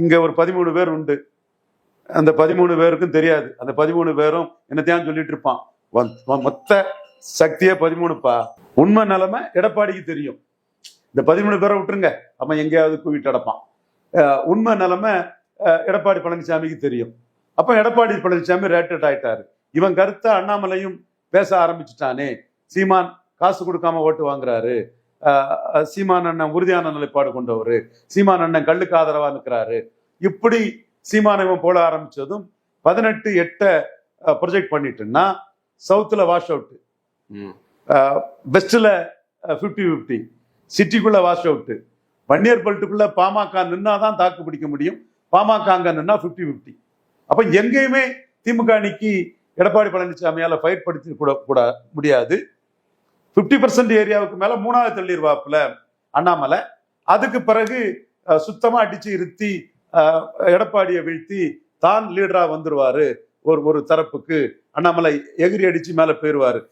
இங்க ஒரு பதிமூணு பேர் உண்டு. அந்த பதிமூணு பேருக்கும் தெரியாது. அந்த பதிமூணு பேரும் என்னத்தையான் சொல்லிட்டு இருப்பான். மொத்த சக்தியே பதிமூணுப்பா. உண்மை நிலைமை எடப்பாடிக்கு தெரியும். இந்த பதிமூணு பேரை விட்டுருங்க. அவன் எங்கேயாவது கூவிட்டு அடப்பான் உண்மை நிலைமை அஹ் எடப்பாடி பழனிசாமிக்கு தெரியும். அப்போ எடப்பாடி பழனிசாமி ரேட்டட் ஆயிட்டாரு. இவன் கருத்தை அண்ணாமலையும் பேச ஆரம்பிச்சுட்டானே. சீமான் காசு கொடுக்காம ஓட்டு வாங்குறாரு. சீமான் அண்ணன் உறுதியான நிலைப்பாடு கொண்டவர். சீமான் அண்ணன் கல்லுக்கு ஆதரவா நிற்கிறாரு இப்படி சீமான் இவன் போட ஆரம்பிச்சதும் பதினெட்டு எட்டை ப்ரொஜெக்ட் பண்ணிட்டுன்னா சவுத்துல வாஷ் அவுட் ம். வெஸ்ட்ல ஃபிஃப்டி ஃபிஃப்டி சிட்டிக்குள்ள வாஷ் அவுட் வன்னியர் பெல்ட்டுக்குள்ள பாமக நின்னாதான் தாக்கு பிடிக்க முடியும். பாமக அங்க நின்னா ஃபிஃப்டி ஃபிஃப்டி அப்ப எங்கேயுமே திமுக அணிக்கு எடப்பாடி பழனிசாமியால ஃபைட் படுத்தி கூட கூட முடியாது. ஃபிஃப்டி பர்சன்ட் ஏரியாவுக்கு மேல மூணாவது தள்ளிடுவாப்புல அண்ணாமலை. அதுக்கு பிறகு சுத்தமா அடிச்சு இருத்தி எடப்பாடியை வீழ்த்தி தான் லீடரா வந்துருவாரு. ஒரு ஒரு தரப்புக்கு அண்ணாமலை எகிரி அடிச்சு மேல போயிருவாரு.